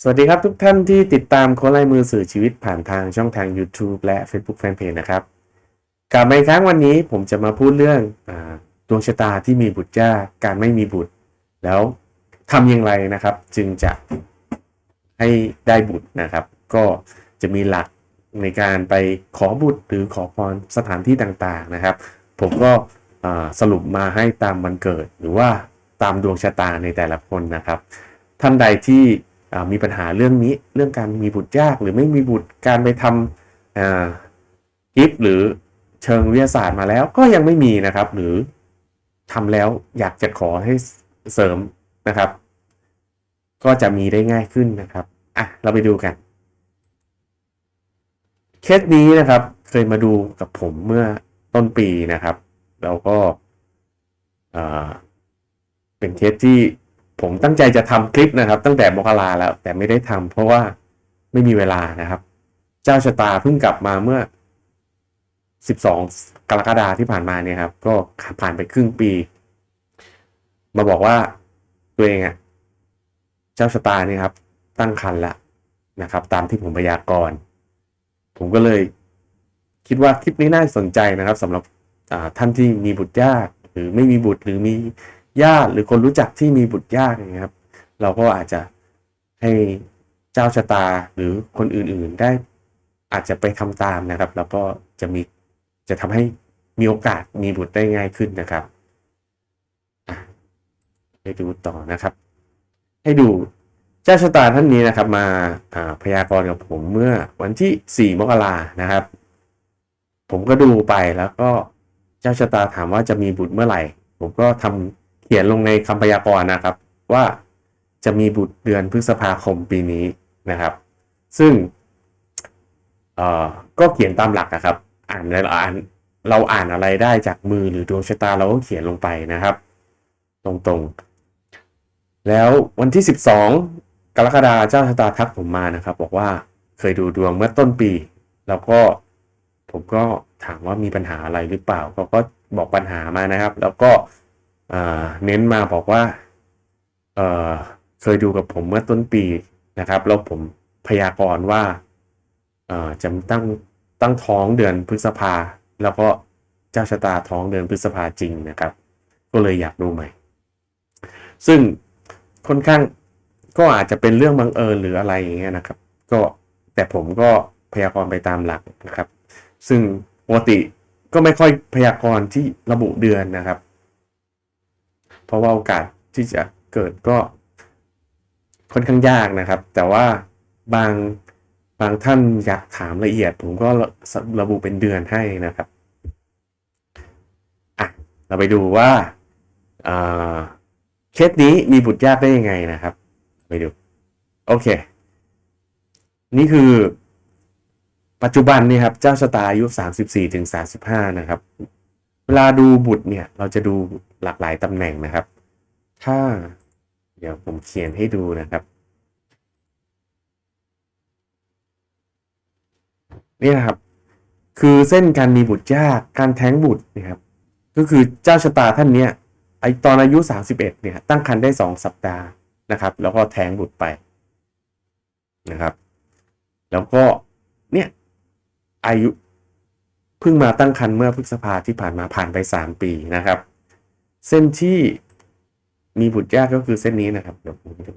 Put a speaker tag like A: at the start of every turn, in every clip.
A: สวัสดีครับทุกท่านที่ติดตามโค้ดลายมือสื่อชีวิตผ่านทางช่องทาง YouTube และ Facebook Fanpage นะครับกลับมาอีกครั้งวันนี้ผมจะมาพูดเรื่องอดวงชะตาที่มีบุตรยากการไม่มีบุตร แล้วทำอย่างไรนะครับ จึงจะให้ได้บุตรนะครับ ก็จะมีหลักในการไปขอบุตรหรือขอพรสถานที่ต่างๆนะครับ ผมก็สรุปมาให้ตามวันเกิด หรือว่าตามดวงชะตาในแต่ละคนนะครับ ท่านใดที่ มีปัญหาเรื่องนี้เรื่องการมีบุตรยากหรือไม่มีบุตรการไปทำอ่ากิฟต์หรือเชิงวิทยาศาสตร์มาแล้วก็ยังไม่มีนะครับ หรือทำแล้วอยากจะขอให้เสริมนะครับ ก็จะมีได้ง่ายขึ้นนะครับอะเราไปดูกันเคสนี้นะครับ เคยมาดูกับผมเมื่อต้นปีนะครับ แล้วก็อ่อเป็นเคสที่ ผมตั้งใจจะทำคลิปนะครับ ตั้งแต่มกราแล้ว แต่ไม่ได้ทำเพราะว่าไม่มีเวลานะครับ เจ้าชะตาเพิ่งกลับมาเมื่อ 12 กรกฎาที่ผ่านมาเนี่ยครับ ก็ผ่านไปครึ่งปี มาบอกว่าตัวเองอะเจ้าชะตาเนี่ยครับ ตั้งครรภ์แล้วนะครับ ตามที่ผมพยากรณ์ผมก็เลยคิดว่าคลิปนี้น่าสนใจนะครับสำหรับท่านที่มีบุตรยาก หรือไม่มีบุตรหรือมี ญาติหรือคนรู้จักที่มีบุตรยากอย่างเงี้ยครับ เราก็อาจจะให้เจ้าชะตาหรือคนอื่นๆได้อาจจะไปทำตามนะครับ แล้วก็จะมีจะทำให้มีโอกาสมีบุตรได้ง่ายขึ้นนะครับอะไปดูต่อนะครับ ให้ดูเจ้าชะตาท่านนี้นะครับ มาพยากรณ์กับผมเมื่อวันที่ 4 มกรานะครับ ผมก็ดูไปแล้วก็เจ้าชะตาถามว่าจะมีบุตรเมื่อไหร่ ผมก็ทำ เขียนลงในคำพยากรณ์นะครับ ว่าจะมีบุตรเดือนพฤษภาคมปีนี้นะครับ ซึ่งก็เขียนตามหลักอะครับ อ่านเราอ่านเราอ่านอะไรได้จากมือหรือดวงชะตาเราก็เขียนลงไปนะครับ ตรงๆ แล้ววันที่ 12 กรกฎาเจ้าชะตาทักผมมานะครับ บอกว่าเคยดูดวงเมื่อต้นปี แล้วก็ผมก็ถามว่ามีปัญหาอะไรหรือเปล่าเขาก็บอกปัญหามานะครับ แล้วก็ เน้นมาบอกว่าเเคยดูกับผมเมื่อต้นปีนะครับ แล้วผมพยากรณ์ว่าจะตั้งตั้งท้องเดือนพฤษภา แล้วก็เจ้าชะตาท้องเดือนพฤษภาจริงนะครับ ก็เลยอยากดูใหม่ ซึ่งค่อนข้างก็อาจจะเป็นเรื่องบังเอิญหรืออะไรอย่างเงี้ยนะครับ ก็แต่ผมก็พยากรณ์ไปตามหลักนะครับ ซึ่งปกติก็ไม่ค่อยพยากรณ์ที่ระบุเดือนนะครับ เพราะว่าโอกาสที่จะเกิดก็ค่อนข้างยากนะครับ แต่ว่าบางบางท่านอยากถามละเอียด ผมก็ระบุเป็นเดือนให้นะครับอะเราไปดูว่าเคสนี้มีบุตรยากได้ยังไงนะครับ ไปดู โอเค นี่คือปัจจุบันนี่ครับ เจ้าชะตาอายุ 34-35 นะครับ เวลาดูบุตรเนี่ย เราจะดูหลากหลายตำแหน่งนะครับ ถ้า เดี๋ยวผมเขียนให้ดูนะครับ นี่นะครับ คือเส้นการมีบุตรยากการแท้งบุตรนะครับ ก็คือเจ้าชะตาท่านเนี้ยไอตอนอายุ 31เนี่ยตั้งครรภ์ได้ 2 สัปดาห์นะครับ แล้วก็แท้งบุตรไปนะครับ แล้วก็เนี่ยอายุ พิ่งมาตั้งครรภ์เมื่อพฤษภาที่ผ่านมาผ่านไป 3 ปีนะครับ เส้นที่มีบุตรยากก็คือเส้นนี้นะครับเดี๋ยวผมดู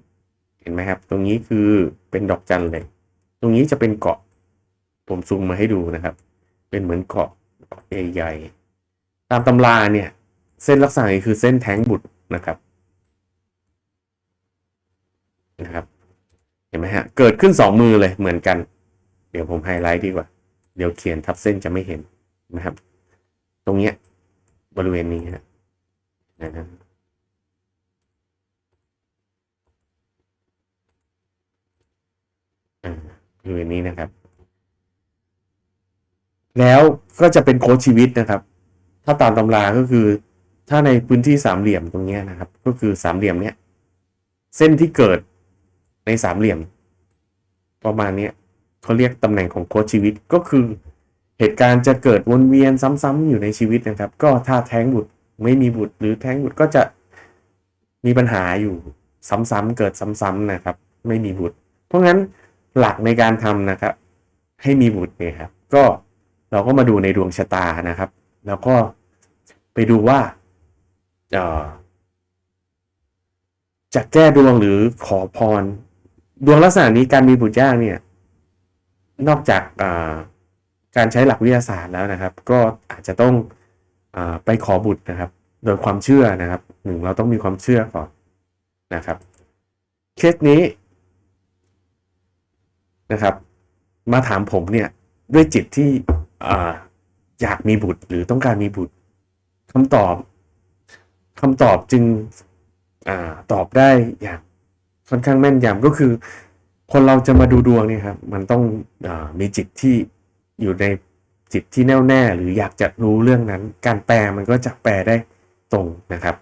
A: เห็นไหมครับ ตรงนี้คือเป็นดอกจันเลย ตรงนี้จะเป็นเกาะ ผมซูมมาให้ดูนะครับ เป็นเหมือนเกาะเกาะใหญ่ๆตามตำราเนี่ย เส้นลักษณะนี้คือเส้นแท้งบุตรนะครับนะครับ เห็นไหมฮะ เกิดขึ้นสองมือเลยเหมือนกัน เดี๋ยวผมไฮไลท์ดีกว่า เดี๋ยวเขียนทับเส้นจะไม่เห็น นะครับ ตรงเนี้ยบริเวณนี้ฮะนะครับบริเวณนี้นะครับ แล้วก็จะเป็นโค้ชชีวิตนะครับ ถ้าตามตำราก็คือ ถ้าในพื้นที่สามเหลี่ยมตรงเนี้ยนะครับ ก็คือสามเหลี่ยมเนี้ยเส้นที่เกิดในสามเหลี่ยม ประมาณเนี้ยเขาเรียกตำแหน่งของโค้ชชีวิตก็คือ เหตุการณ์จะเกิดวนเวียนซ้ำๆอยู่ในชีวิตนะครับ ก็ถ้าแท้งบุตรไม่มีบุตรหรือแท้งบุตรก็จะมีปัญหาอยู่ซ้ำๆเกิดซ้ำๆนะครับ ไม่มีบุตร เพราะงั้นหลักในการทำนะครับ ให้มีบุตรเนี่ยครับ ก็เราก็มาดูในดวงชะตานะครับ แล้วก็ไปดูว่าออจะแก้ดวงหรือขอพร ดวงลักษณะนี้การมีบุตรยากเนี่ย นอกจากอา การใช้หลักวิทยาศาสตร์แล้วนะครับ ก็อาจจะต้องอไปขอบุตรนะครับ โดยความเชื่อนะครับหนึ่งเราต้องมีความเชื่อก่อนนะครับ เคสนี้นะครับ มาถามผมเนี่ยด้วยจิตที่ออยากมีบุตรหรือต้องการมีบุตรคำตอบคำตอบจึงอตอบได้อย่างค่อนข้างแม่นยำก็คือ คนเราจะมาดูดวงเนี่ยครับ มันต้องอมีจิตที่ อยู่ในจิตที่แน่วแน่ หรืออยากจะรู้เรื่องนั้น การแปลมันก็จะแปลได้ตรงนะครับ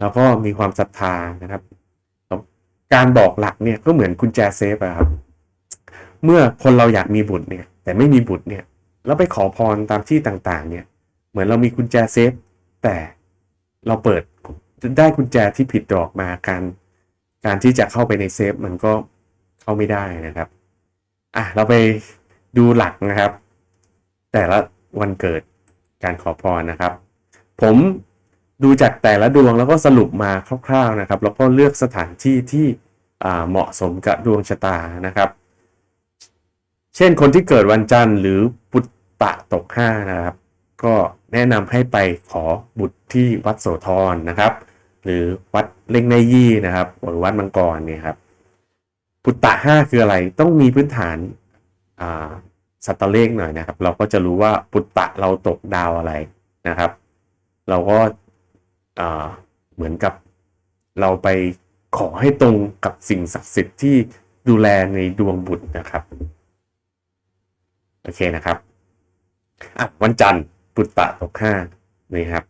A: แล้วก็มีความศรัทธานะครับ การบอกหลักเนี่ยก็เหมือนกุญแจเซฟอะครับ เมื่อคนเราอยากมีบุตรเนี่ย แต่ไม่มีบุตรเนี่ยแล้วไปขอพรตามที่ต่างๆ เนี่ย เหมือนเรามีกุญแจเซฟ แต่เราเปิดได้กุญแจที่ผิดดอกมาการการที่จะเข้าไปในเซฟมันก็เข้าไม่ได้นะครับ อะเราไป ดูหลักนะครับ แต่ละวันเกิดการขอพรนะครับ ผมดูจากแต่ละดวงแล้วก็สรุปมาคร่าวๆนะครับ แล้วก็เลือกสถานที่ที่เหมาะสมกับดวงชะตานะครับ เช่นคนที่เกิดวันจันทร์หรือปุตตะตกห้านะครับ ก็แนะนำให้ไปขอบุตรที่วัดโสธรนะครับ หรือวัดเล่งในยี่นะครับหรือวัดมังกรเนี่ยครับปุตตะห้าคืออะไรต้องมีพื้นฐาน สัตว์เลขหน่อยนะครับ เราก็จะรู้ว่าปุตตะเราตกดาวอะไรนะครับ เราก็เหมือนกับเราไปขอให้ตรงกับสิ่งศักดิ์สิทธิ์ที่ดูแลในดวงบุตรนะครับโอเคนะครับอะวันจันทร์ปุตตะตกห้านี่ครับ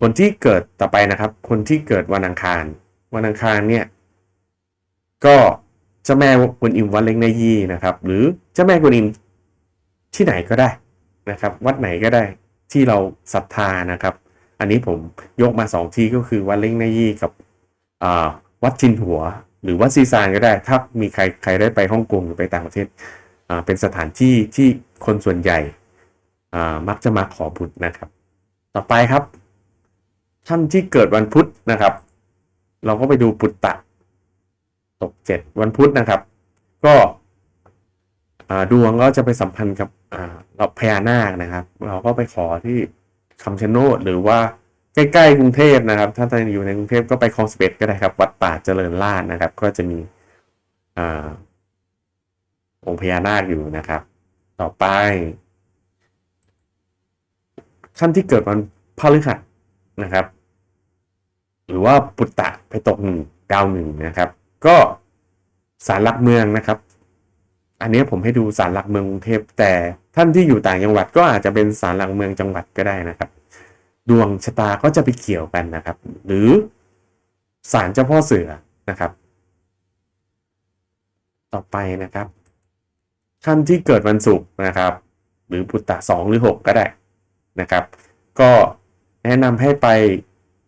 A: คนที่เกิดต่อไปนะครับ คนที่เกิดวันอังคาร วันอังคารเนี่ย ก็ จ้าแม่กวนอิมวัดเล็กในยี่นะครับ หรือเจ้าแม่กวนอิมที่ไหนก็ได้นะครับ วัดไหนก็ได้ที่เราศรัทธานะครับ อันนี้ผมยกมาสองที่ก็คือวัดเล็กในยี่กับวัดจินหัว หรือวัดซีซานก็ได้ ถ้ามีใครใครได้ไปฮ่องกงหรือไปต่างประเทศเป็นสถานที่ที่คนส่วนใหญ่มักจะมาขอบุตรนะครับ ต่อไปครับ ท่านที่เกิดวันพุธนะครับ เราก็ไปดูปุตตะ ตกเจ็ดวันพุธนะครับ ก็ดวงก็จะไปสัมพันธ์กับเราพญานาคนะครับ เราก็ไปขอที่คำชะโนดหรือว่าใกล้ๆกรุงเทพนะครับ ถ้าท่านอยู่ในกรุงเทพก็ไปคลองสเปดก็ได้ครับ วัดป่าเจริญราษนะครับ ก็จะมีอ่าองค์พญานาคอยู่นะครับ ต่อไปท่านที่เกิดวันพฤหัสนะครับ หรือว่าปุตตะไปตกหนึ่งดาวหนึ่งนะครับ ก็สารหลักเมืองนะครับ อันนี้ผมให้ดูสารหลักเมืองกรุงเทพแต่ท่านที่อยู่ต่างจังหวัดก็อาจจะเป็นสารหลักเมืองจังหวัดก็ได้นะครับ ดวงชะตาก็จะไปเกี่ยวกันนะครับ หรือสารเจ้าพ่อเสือนะครับ ต่อไปนะครับท่านที่เกิดวันศุกร์นะครับ หรือปุตตะสองหรือหกก็ได้นะครับ ก็แนะนำให้ไป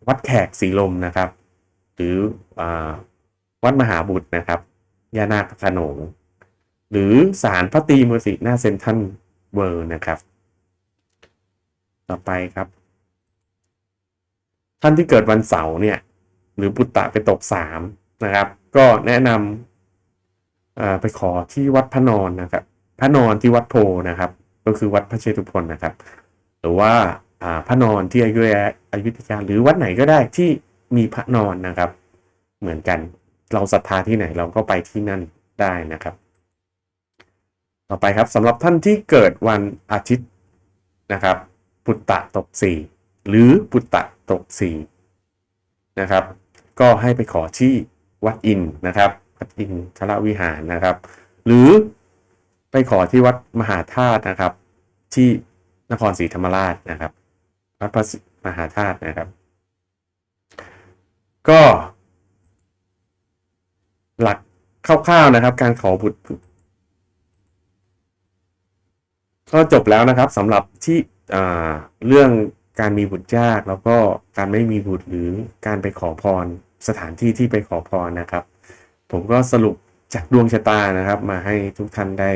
A: วัดแขกสีลมนะครับ หรืออา วัดมหาบุตรนะครับยานาคพระขนง หรือศาลพระตีมุสิหน้าเซนทันเวิร์นะครับ ต่อไปครับ ท่านที่เกิดวันเสาร์เนี่ย หรือปุตตะไปตกสามนะครับ ก็แนะนำอ่าไปขอที่วัดพระนอนนะครับ พระนอนที่วัดโพนะครับ ก็คือวัดพระเชตุพนนะครับ หรือว่าอ่าพระนอนที่อยุธยาอยุธยาหรือวัดไหนก็ได้ที่มีพระนอนนะครับ เหมือนกัน เราศรัทธาที่ไหนเราก็ไปที่นั่นได้นะครับ ต่อไปครับสำหรับท่านที่เกิดวันอาทิตย์นะครับ ปุตตะตกสี่หรือปุตตะตกสี่นะครับ ก็ให้ไปขอที่วัดอินนะครับวัดอินทรวิหารนะครับ หรือไปขอที่วัดมหาธาตุนะครับ ที่นครศรีธรรมราชนะครับ วัดพระมหาธาตุนะครับ ก็ หลักคร่าวๆนะครับ การขอบุตร ก็จบแล้วนะครับสำหรับที่เรื่องการมีบุตรยากแล้วก็การไม่มีบุตรหรือการไปขอพรสถานที่ที่ไปขอพรนะครับ ผมก็สรุปจากดวงชะตานะครับ มาให้ทุกท่านได้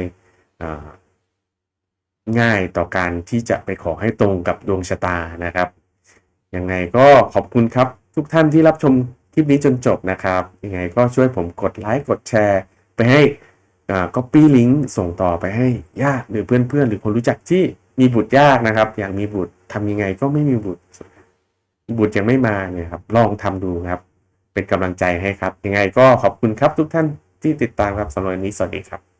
A: ง่ายต่อการที่จะไปขอให้ตรงกับดวงชะตานะครับยังไงก็ขอบคุณครับทุกท่านที่รับชม คลิปนี้จนจบนะครับ ยังไงก็ช่วยผมกดไลค์กดแชร์ ไปให้ก็ปี้ลิงก์ส่งต่อไปให้ญาติหรือเพื่อนๆ หรือคนรู้จักที่มีบุตรยากนะครับ อยากมีบุตรทำยังไงก็ไม่มีบุตร บุตรยังไม่มาเนี่ยครับ ลองทำดูครับ เป็นกำลังใจให้ครับ ยังไงก็ขอบคุณครับทุกท่านที่ติดตามครับสำหรับวันนี้สวัสดีครับ